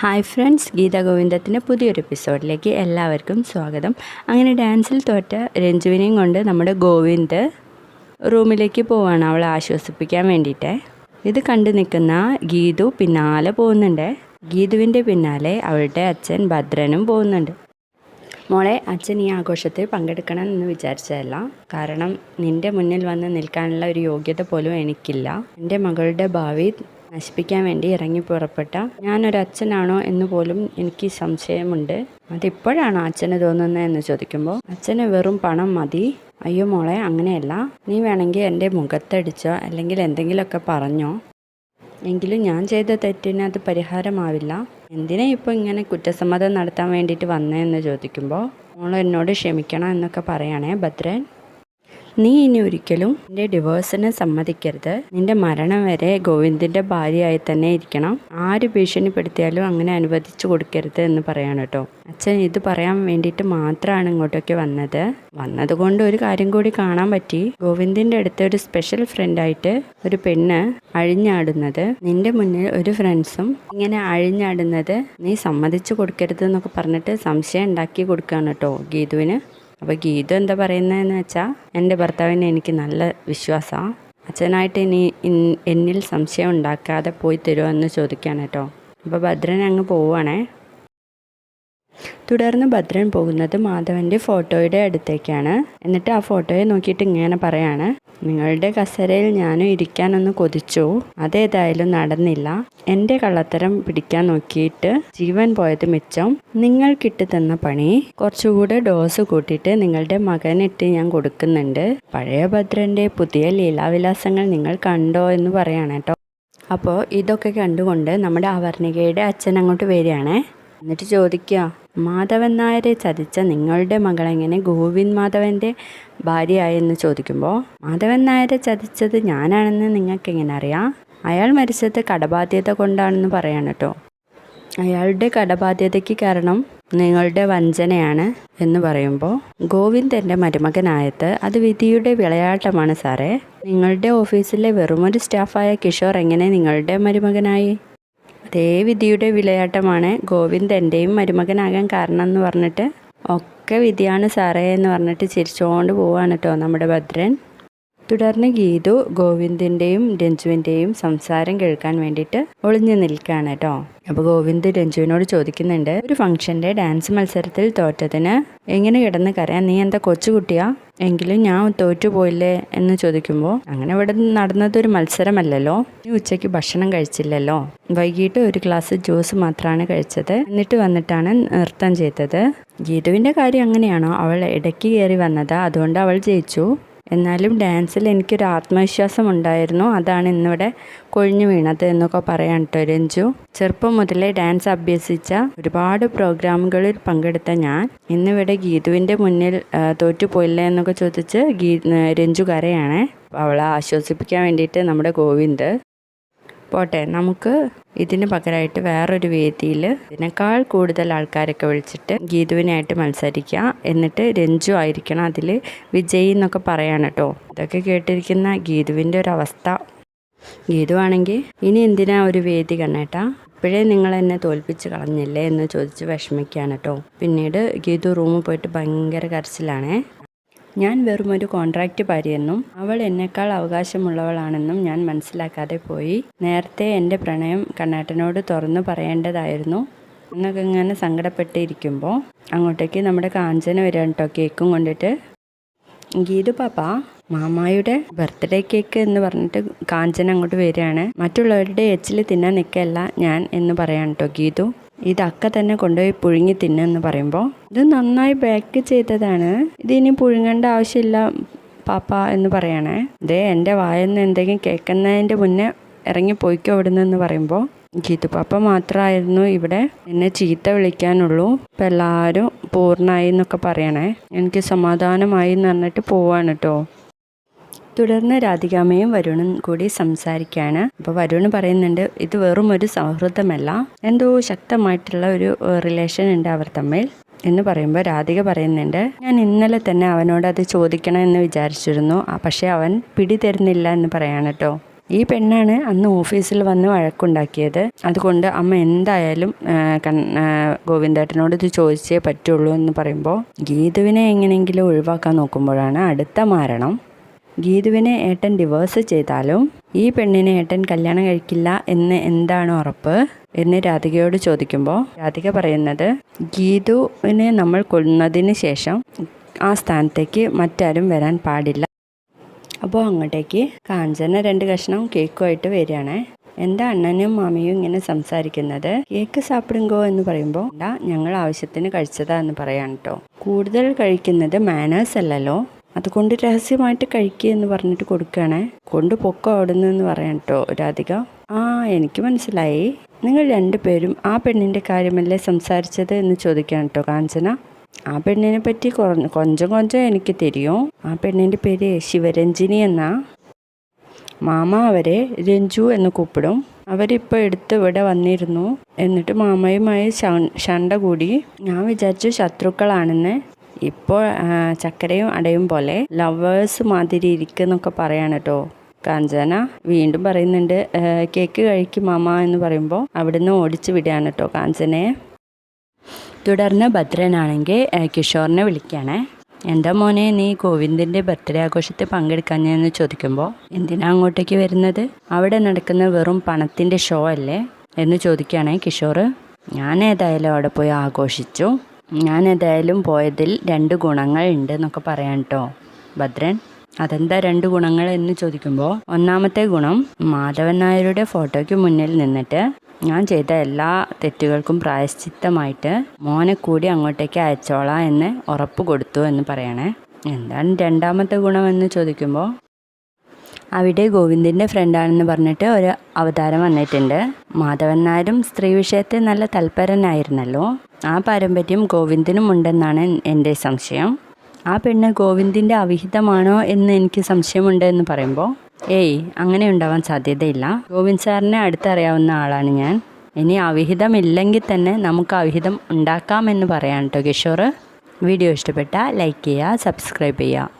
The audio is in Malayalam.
ഹായ് ഫ്രണ്ട്സ് ഗീത ഗോവിന്ദത്തിന്റെ പുതിയൊരു എപ്പിസോഡിലേക്ക് എല്ലാവർക്കും സ്വാഗതം. അങ്ങനെ ഡാൻസിൽ തോറ്റ രഞ്ജുവിനെയും കൊണ്ട് നമ്മുടെ ഗോവിന്ദ് റൂമിലേക്ക് പോവാണ് അവളെ ആശ്വസിപ്പിക്കാൻ വേണ്ടിയിട്ട്. ഇത് കണ്ടു നിൽക്കുന്ന ഗീതു പിന്നാലെ പോകുന്നുണ്ട്. ഗീതുവിന്റെ പിന്നാലെ അവളുടെ അച്ഛൻ ഭദ്രനും പോകുന്നുണ്ട്. മോളെ അച്ഛൻ ഈ ആഘോഷത്തിൽ പങ്കെടുക്കണം എന്ന് വിചാരിച്ചതല്ല. കാരണം നിന്റെ മുന്നിൽ വന്ന് നിൽക്കാനുള്ള ഒരു യോഗ്യത പോലും എനിക്കില്ല. എന്റെ മകളുടെ ഭാവി നശിപ്പിക്കാൻ വേണ്ടി ഇറങ്ങി പുറപ്പെട്ട ഞാനൊരു അച്ഛനാണോ എന്ന് പോലും എനിക്ക് സംശയമുണ്ട്. അതിപ്പോഴാണോ അച്ഛന് തോന്നുന്നത് എന്ന് ചോദിക്കുമ്പോൾ അച്ഛന് വെറും പണം മതി. അയ്യോ മോളെ അങ്ങനെയല്ല. നീ വേണമെങ്കിൽ എന്റെ മുഖത്തടിച്ചോ അല്ലെങ്കിൽ എന്തെങ്കിലുമൊക്കെ പറഞ്ഞോ. എങ്കിലും ഞാൻ ചെയ്ത തെറ്റിന് അത് പരിഹാരമാവില്ല. എന്തിനാ ഇപ്പോൾ ഇങ്ങനെ കുറ്റസമ്മതം നടത്താൻ വേണ്ടിയിട്ട് വന്നതെന്ന് ചോദിക്കുമ്പോൾ മോൾ എന്നോട് ക്ഷമിക്കണം എന്നൊക്കെ പറയണേ ഭദ്രൻ. നീ ഇനി ഒരിക്കലും നിന്റെ ഡിവോഴ്സിന് സമ്മതിക്കരുത്. നിന്റെ മരണം വരെ ഗോവിന്ദിന്റെ ഭാര്യയായി തന്നെ ഇരിക്കണം. ആര് ഭീഷണിപ്പെടുത്തിയാലും അങ്ങനെ അനുവദിച്ചു കൊടുക്കരുത് എന്ന് പറയാണ് കേട്ടോ. അച്ഛൻ ഇത് പറയാൻ വേണ്ടിയിട്ട് മാത്രമാണ് ഇങ്ങോട്ടൊക്കെ വന്നത്. വന്നതുകൊണ്ട് ഒരു കാര്യം കൂടി കാണാൻ പറ്റി. ഗോവിന്ദിന്റെ അടുത്ത് ഒരു സ്പെഷ്യൽ ഫ്രണ്ടായിട്ട് ഒരു പെണ്ണ് അഴിഞ്ഞാടുന്നത്. നിന്റെ മുന്നിൽ ഒരു ഫ്രണ്ട്സും ഇങ്ങനെ അഴിഞ്ഞാടുന്നത് നീ സമ്മതിച്ചു കൊടുക്കരുത് എന്നൊക്കെ പറഞ്ഞിട്ട് സംശയം ഉണ്ടാക്കി കൊടുക്കുകയാണ് കേട്ടോ ഗീതുവിന്. അപ്പോൾ ഗീതു എന്താ പറയുന്നതെന്ന് വെച്ചാൽ എന്റെ ഭർത്താവിനെ എനിക്ക് നല്ല വിശ്വാസമാണ് അച്ഛനായിട്ട് ഇനി എന്നിൽ സംശയം ഉണ്ടാക്കാതെ പോയി തരുമോ എന്ന് ചോദിക്കുകയാണ് കേട്ടോ. അപ്പോൾ ഭദ്രൻ അങ്ങ് പോവുകയാണേ തുടർന്ന് ഭദ്രൻ പോകുന്നത് മാധവന്റെ ഫോട്ടോയുടെ അടുത്തേക്കാണ്. എന്നിട്ട് ആ ഫോട്ടോയെ നോക്കിയിട്ട് ഇങ്ങനെ പറയാണ് നിങ്ങളുടെ കസരയിൽ ഞാനും ഇരിക്കാനൊന്ന് കൊതിച്ചു. അതേതായാലും നടന്നില്ല. എന്റെ കള്ളത്തരം പിടിക്കാൻ നോക്കിയിട്ട് ജീവൻ പോയത് മിച്ചം. നിങ്ങൾക്കിട്ട് തന്ന പണി കുറച്ചുകൂടെ ഡോസ് കൂട്ടിയിട്ട് നിങ്ങളുടെ മകനിട്ട് ഞാൻ കൊടുക്കുന്നുണ്ട്. പഴയ ഭദ്രന്റെ പുതിയ ലീലാവിലാസങ്ങൾ നിങ്ങൾ കണ്ടോ എന്ന് പറയാണ് കേട്ടോ. അപ്പോൾ ഇതൊക്കെ കണ്ടുകൊണ്ട് നമ്മുടെ അവർണികയുടെ അച്ഛൻ അങ്ങോട്ട് വരികയാണേ. എന്നിട്ട് ചോദിക്കുക മാധവൻ നായരെ ചതിച്ച നിങ്ങളുടെ മകളെങ്ങനെ ഗോവിന്ദ് മാധവന്റെ ഭാര്യയായെന്ന് ചോദിക്കുമ്പോൾ മാധവൻ നായരെ ചതിച്ചത് ഞാനാണെന്ന് നിങ്ങൾക്ക് എങ്ങനെ അറിയാം? അയാൾ മരിച്ചത് കടബാധ്യത കൊണ്ടാണെന്ന് പറയാണ് കേട്ടോ അയാളുടെ കടബാധ്യതയ്ക്ക് കാരണം നിങ്ങളുടെ വഞ്ചനയാണ് എന്ന് പറയുമ്പോൾ ഗോവിന്ദ് എന്റെ മരുമകനായത് അത് വിധിയുടെ വിളയാട്ടമാണ് സാറേ. നിങ്ങളുടെ ഓഫീസിലെ വെറുമൊരു സ്റ്റാഫായ കിഷോർ എങ്ങനെ നിങ്ങളുടെ മരുമകനായി? അതേ വിധിയുടെ വിളയാട്ടമാണ് ഗോവിന്ദ് എന്റെയും മരുമകനാകാൻ കാരണം എന്ന് പറഞ്ഞിട്ട് ഒക്കെ വിധിയാണ് സാറേ എന്ന് പറഞ്ഞിട്ട് ചിരിച്ചുകൊണ്ട് പോവാണ് കേട്ടോ നമ്മുടെ ഭദ്രൻ. തുടർന്ന് ഗീതു ഗോവിന്ദിന്റെയും രഞ്ജുവിന്റെയും സംസാരം കേൾക്കാൻ വേണ്ടിയിട്ട് ഒളിഞ്ഞു നിൽക്കുകയാണ് കേട്ടോ അപ്പോൾ ഗോവിന്ദ് രഞ്ജുവിനോട് ചോദിക്കുന്നുണ്ട് ഒരു ഫംഗ്ഷന്റെ ഡാൻസ് മത്സരത്തിൽ തോറ്റതിന് എങ്ങനെ കിടന്ന് കരയാൻ? നീ എന്താ കൊച്ചുകുട്ടിയാ? എങ്കിലും ഞാൻ തോറ്റുപോയില്ലേ എന്ന് ചോദിക്കുമ്പോൾ അങ്ങനെ ഇവിടെ നടന്നത് ഒരു മത്സരമല്ലല്ലോ. നീ ഉച്ചയ്ക്ക് ഭക്ഷണം കഴിച്ചില്ലല്ലോ. വൈകിട്ട് ഒരു ഗ്ലാസ് ജ്യൂസ് മാത്രമാണ് കഴിച്ചത്. എന്നിട്ട് വന്നിട്ടാണ് നൃത്തം ചെയ്തത്. ഗീതുവിന്റെ കാര്യം അങ്ങനെയാണോ? അവൾ ഇടയ്ക്ക് കയറി വന്നത്. അതുകൊണ്ട് അവൾ ജയിച്ചു. എന്നാലും ഡാൻസിൽ എനിക്കൊരു ആത്മവിശ്വാസം ഉണ്ടായിരുന്നു അതാണ് ഇന്നിവിടെ കൊഴിഞ്ഞു വീണത് എന്നൊക്കെ പറയാൻ കേട്ടോ രഞ്ജു. ചെറുപ്പം മുതലേ ഡാൻസ് അഭ്യസിച്ച ഒരുപാട് പ്രോഗ്രാമുകളിൽ പങ്കെടുത്ത ഞാൻ ഇന്നിവിടെ ഗീതുവിന്റെ മുന്നിൽ തോറ്റുപോയില്ല എന്നൊക്കെ ചോദിച്ച് ഗീ രഞ്ജു കരയാണേ. അവളെ ആശ്വസിപ്പിക്കാൻ വേണ്ടിയിട്ട് നമ്മുടെ ഗോവിന്ദ് പോട്ടെ നമുക്ക് ഇതിന് പകരമായിട്ട് വേറൊരു വേദിയിൽ ഇതിനേക്കാൾ കൂടുതൽ ആൾക്കാരൊക്കെ വിളിച്ചിട്ട് ഗീതുവിനായിട്ട് മത്സരിക്കുക എന്നിട്ട് രഞ്ജു ആയിരിക്കണം അതിൽ വിജയി എന്നൊക്കെ പറയാണ് കേട്ടോ ഇതൊക്കെ കേട്ടിരിക്കുന്ന ഗീതുവിന്റെ ഒരു ഗീതു ആണെങ്കിൽ ഇനി എന്തിനാ ഒരു വേദി കണ്ണേട്ടാ? ഇപ്പോഴേ നിങ്ങൾ എന്നെ തോൽപ്പിച്ച് കളഞ്ഞില്ലേ എന്ന് ചോദിച്ച് വിഷമിക്കുകയാണ് കേട്ടോ പിന്നീട് ഗീതു റൂമിൽ പോയിട്ട് ഭയങ്കര കരച്ചിലാണേ. ഞാൻ വെറും ഒരു കോൺട്രാക്റ്റ് ഭാര്യയെന്നും അവൾ എന്നെക്കാൾ അവകാശമുള്ളവളാണെന്നും ഞാൻ മനസ്സിലാക്കാതെ പോയി. നേരത്തെ എന്റെ പ്രണയം കണ്ണാട്ടനോട് തുറന്നു പറയേണ്ടതായിരുന്നു. എന്നൊക്കെ ഇങ്ങനെ സങ്കടപ്പെട്ടിരിക്കുമ്പോൾ അങ്ങോട്ടേക്ക് നമ്മുടെ കാഞ്ചന വരാൻ കേട്ടോ കേക്കും കൊണ്ടിട്ട്. ഗീതു പാപ്പ മാമായുടെ ബർത്ത്ഡേ കേക്ക് എന്ന് പറഞ്ഞിട്ട് കാഞ്ചന അങ്ങോട്ട് വരികയാണ്. മറ്റുള്ളവരുടെ എച്ചിൽ തിന്നാൻ നിൽക്കല്ല ഞാൻ എന്ന് പറയാൻ കേട്ടോ ഗീതു. ഇത് അക്ക തന്നെ കൊണ്ടുപോയി പുഴുങ്ങി തിന്നെന്ന് പറയുമ്പോൾ ഇത് നന്നായി ബേക്ക് ചെയ്തതാണ്. ഇതിനി പുഴുങ്ങേണ്ട ആവശ്യമില്ല പാപ്പ എന്ന് പറയണേ. ദേ എന്റെ വായെന്ന് എന്തെങ്കിലും കേൾക്കുന്നതിന്റെ മുന്നേ ഇറങ്ങി പോയിക്കോ ഇവിടുന്ന് എന്ന് പറയുമ്പോൾ ഗീതു പാപ്പ മാത്രമായിരുന്നു ഇവിടെ. എന്നെ ചീത്ത വിളിക്കാനുള്ളൂ. ഇപ്പം എല്ലാവരും പൂർണമായി എന്നൊക്കെ പറയണേ. എനിക്ക് സമാധാനമായി എന്ന് പറഞ്ഞിട്ട് പോവാണ് കേട്ടോ തുടർന്ന് രാധികാമ്മയും വരുണും കൂടി സംസാരിക്കുകയാണ് അപ്പോൾ വരുൺ പറയുന്നുണ്ട് ഇത് വെറും ഒരു സൗഹൃദമല്ല. എന്തോ ശക്തമായിട്ടുള്ള ഒരു റിലേഷൻ ഉണ്ട് അവർ തമ്മിൽ. എന്ന് പറയുമ്പോൾ രാധിക പറയുന്നുണ്ട് ഞാൻ ഇന്നലെ തന്നെ അവനോട് അത് ചോദിക്കണം എന്ന് വിചാരിച്ചിരുന്നു. പക്ഷേ അവൻ പിടി തരുന്നില്ല എന്ന് പറയാണ് കേട്ടോ ഈ പെണ്ണാണ് അന്ന് ഓഫീസിൽ വന്ന് വഴക്കുണ്ടാക്കിയത്. അതുകൊണ്ട് അമ്മ എന്തായാലും ഗോവിന്ദേട്ടനോട് ഇത് ചോദിച്ചേ പറ്റുള്ളൂ എന്ന് പറയുമ്പോൾ ഗീതുവിനെ എങ്ങനെയെങ്കിലും ഒഴിവാക്കാൻ നോക്കുമ്പോഴാണ് അടുത്ത മാരണം. ഗീതുവിനെ ഏട്ടൻ ഡിവോഴ്സ് ചെയ്താലും ഈ പെണ്ണിനെ ഏട്ടൻ കല്യാണം കഴിക്കില്ല എന്ന് എന്താണ് ഉറപ്പ്? എന്ന് രാധികയോട് ചോദിക്കുമ്പോൾ രാധിക പറയുന്നത് ഗീതുവിനെ നമ്മൾ കൊന്നതിന് ശേഷം ആ സ്ഥാനത്തേക്ക് മറ്റാരും വരാൻ പാടില്ല. അപ്പോൾ അങ്ങോട്ടേക്ക് കാഞ്ചന രണ്ട് കഷ്ണം കേക്കുമായിട്ട് വരികയാണ്. എന്താ അണ്ണനും മാമിയും ഇങ്ങനെ സംസാരിക്കുന്നത്? കേക്ക് സാപ്പിടുങ്കോ എന്ന് പറയുമ്പോൾ ഞങ്ങൾ ആവശ്യത്തിന് കഴിച്ചതാ എന്ന് പറയാൻ കേട്ടോ കൂടുതൽ കഴിക്കുന്നത് മാനേഴ്സ് അല്ലല്ലോ. അതുകൊണ്ട് രഹസ്യമായിട്ട് കഴിക്കുക എന്ന് പറഞ്ഞിട്ട് കൊടുക്കുകയാണേ. കൊണ്ടുപൊക്കോ അവിടുന്ന് എന്ന് പറയാം കേട്ടോ രാധിക. ആ എനിക്ക് മനസ്സിലായി. നിങ്ങൾ രണ്ടുപേരും ആ പെണ്ണിന്റെ കാര്യമല്ലേ സംസാരിച്ചത് എന്ന് ചോദിക്കാം കേട്ടോ കാഞ്ചന. ആ പെണ്ണിനെ പറ്റി കുറഞ്ഞ് കൊഞ്ചം കൊഞ്ചം എനിക്ക് തരുമോ ആ പെണ്ണിന്റെ പേര് ശിവരഞ്ജിനി എന്നാ. മാമ അവരെ രഞ്ജു എന്ന് കൂപ്പിടും. അവരിപ്പോൾ എടുത്ത് ഇവിടെ വന്നിരുന്നു. എന്നിട്ട് മാമയുമായി ശണ്ട കൂടി. ഞാൻ വിചാരിച്ചു ശത്രുക്കളാണെന്ന്. ഇപ്പോൾ ചക്കരയും അടയും പോലെ ലവേഴ്സ് മാതിരി ഇരിക്കുന്നൊക്കെ പറയാണ് കേട്ടോ. കാഞ്ചന വീണ്ടും പറയുന്നുണ്ട് കേക്ക് കഴിക്കും മാമ എന്ന് പറയുമ്പോൾ അവിടുന്ന് ഓടിച്ച് വിടുകയാണ് കേട്ടോ കാഞ്ചനയെ. തുടർന്ന് ഭദ്രനാണെങ്കിൽ കിഷോറിനെ വിളിക്കുകയാണേ. എന്താ മോനെ നീ ഗോവിന്ദിന്റെ ബർത്ത്ഡേ ആഘോഷത്തിൽ പങ്കെടുക്കാഞ്ഞെന്ന് ചോദിക്കുമ്പോൾ എന്തിനാ അങ്ങോട്ടേക്ക് വരുന്നത്? അവിടെ നടക്കുന്ന വെറും പണത്തിന്റെ ഷോ അല്ലേ? എന്ന് ചോദിക്കുകയാണേ കിഷോർ ഞാൻ ഏതായാലും അവിടെ പോയി ആഘോഷിച്ചു. ഞാൻ ഏതായാലും പോയതിൽ രണ്ട് ഗുണങ്ങൾ ഉണ്ട് എന്നൊക്കെ പറയാൻ കേട്ടോ ഭദ്രൻ അതെന്താ രണ്ട് ഗുണങ്ങൾ എന്ന് ചോദിക്കുമ്പോൾ ഒന്നാമത്തെ ഗുണം മാധവൻ നായരുടെ ഫോട്ടോയ്ക്ക് മുന്നിൽ നിന്നിട്ട് ഞാൻ ചെയ്ത എല്ലാ തെറ്റുകൾക്കും പ്രായശ്ചിത്തമായിട്ട് മോനെ കൂടി അങ്ങോട്ടേക്ക് അയച്ചോളാം എന്ന് ഉറപ്പ് കൊടുത്തു എന്ന് പറയണേ. എന്താണ് രണ്ടാമത്തെ ഗുണം എന്ന് ചോദിക്കുമ്പോൾ അവിടെ ഗോവിന്ദിന്റെ ഫ്രണ്ടാണെന്ന് പറഞ്ഞിട്ട് ഒരു അവതാരം വന്നിട്ടുണ്ട്. മാധവൻ നായരും സ്ത്രീ വിഷയത്തിൽ നല്ല തൽപരനായിരുന്നല്ലോ. ആ പാരമ്പര്യം ഗോവിന്ദനും ഉണ്ടെന്നാണ് എന്റെ സംശയം. ആ പെണ്ണ് ഗോവിന്ദിന്റെ അവിഹിതമാണോ എന്ന് എനിക്ക് സംശയമുണ്ട് എന്ന് പറയുമ്പോൾ ഏയ് അങ്ങനെ ഉണ്ടാവാൻ സാധ്യതയില്ല. ഗോവിന്ദ് സാറിനെ അടുത്തറിയാവുന്ന ആളാണ് ഞാൻ. ഇനി അവിഹിതമില്ലെങ്കിൽ തന്നെ നമുക്ക് അവിഹിതം ഉണ്ടാക്കാമെന്ന് പറയാം കേട്ടോ കിഷോർ വീഡിയോ ഇഷ്ടപ്പെട്ടാൽ ലൈക്ക് ചെയ്യുക സബ്സ്ക്രൈബ് ചെയ്യുക.